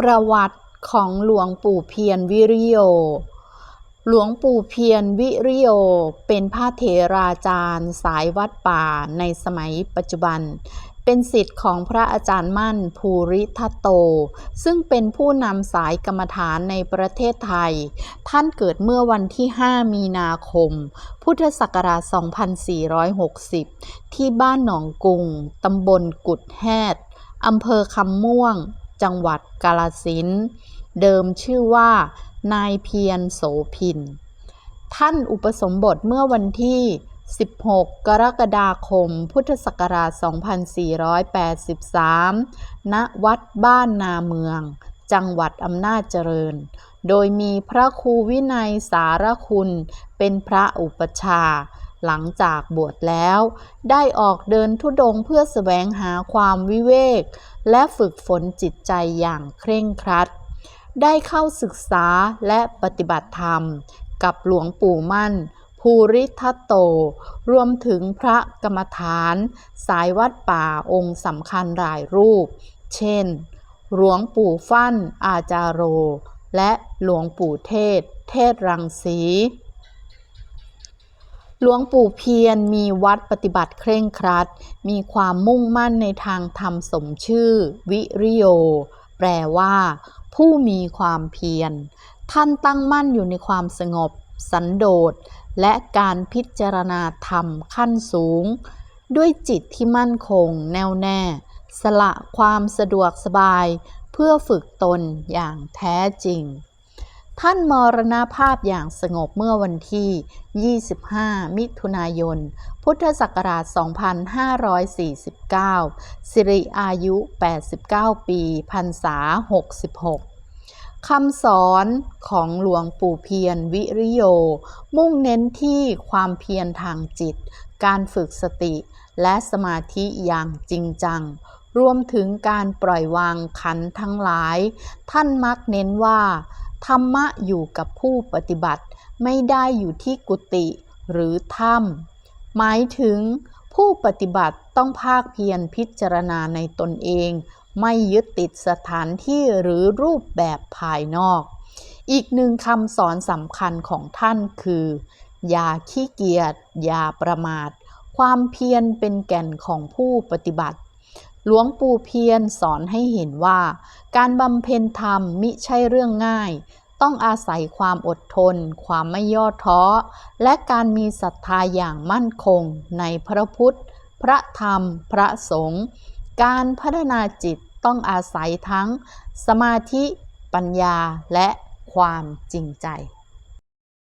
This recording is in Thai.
ประวัติของหลวงปู่เพียรวิริโย หลวงปู่เพียรวิริโย เป็นพระเถราจารย์ สายวัดป่าในสมัยปัจจุบัน เป็นศิษย์ของพระอาจารย์มั่นภูริทัตโต ซึ่งเป็นผู้นำสายกรรมฐานในประเทศไทย ท่านเกิดเมื่อวันที่ 5 มีนาคม พุทธศักราช 2460 ที่บ้านหนองกุง ตำบลกุดแฮดอำเภอคำม่วง จังหวัดกาฬสินเดิมชื่อว่า นายเพียรโสพิน ท่านอุปสมบทเมื่อวันที่ 16 กรกฎาคม พุทธศักราช 2483 ณ วัดบ้านนาเมือง จังหวัดอำนาจเจริญ โดยมีพระครูวินัยสารคุณเป็นพระอุปชา หลังจากบวชแล้ว ได้ออกเดินทุดงเพื่อแสวงหาความวิเวก และฝึกฝนจิตใจอย่างเคร่งครัด ได้เข้าศึกษาและปฏิบัติธรรม กับหลวงปู่มั่น ภูริทัตโต รวมถึงพระกรรมฐาน สายวัดป่าองค์สำคัญหลายรูป เช่น หลวงปู่ฟั่นอาจาโร และหลวงปู่เทศ เทศรังสี หลวงปู่เพียรมีวัดปฏิบัติเคร่งครัด มีความมุ่งมั่นในทางธรรมสมชื่อ วิริโย แปลว่า ผู้มีความเพียร ท่านตั้งมั่นอยู่ในความสงบ สันโดษ และการพิจารณาธรรมขั้นสูง ด้วยจิตที่มั่นคงแน่วแน่ สละความสะดวกสบาย เพื่อฝึกตนอย่างแท้จริง ท่านมรณภาพอย่างสงบเมื่อวันที่ 25 มิถุนายน พุทธศักราช 2549 สิริอายุ 89 ปีพรรษา 66 คำสอนของหลวงปู่เพียรวิริโย มุ่งเน้นที่ความเพียรทางจิต การฝึกสติและสมาธิอย่างจริงจังรวมถึงการปล่อยวางขันทั้งหลาย ท่านมักเน้นว่า ธรรมะอยู่กับผู้ปฏิบัติ ไม่ได้อยู่ที่กุฏิหรือถ้ำหมายถึงผู้ปฏิบัติต้องภาคเพียรพิจารณาในตนเอง ไม่ยึดติดสถานที่หรือรูปแบบภายนอก อีกหนึ่งคำสอนสำคัญของท่านคือ อย่าขี้เกียจอย่าประมาท ความเพียรเป็นแก่นของผู้ปฏิบัติ หลวงปู่เพียรสอนให้เห็นว่า การบำเพ็ญธรรมมิใช่เรื่องง่าย ต้องอาศัยความอดทน ความไม่ย่อท้อ และการมีศรัทธาอย่างมั่นคงในพระพุทธ พระธรรม พระสงฆ์ การพัฒนาจิตต้องอาศัยทั้งสมาธิ ปัญญาและความจริงใจ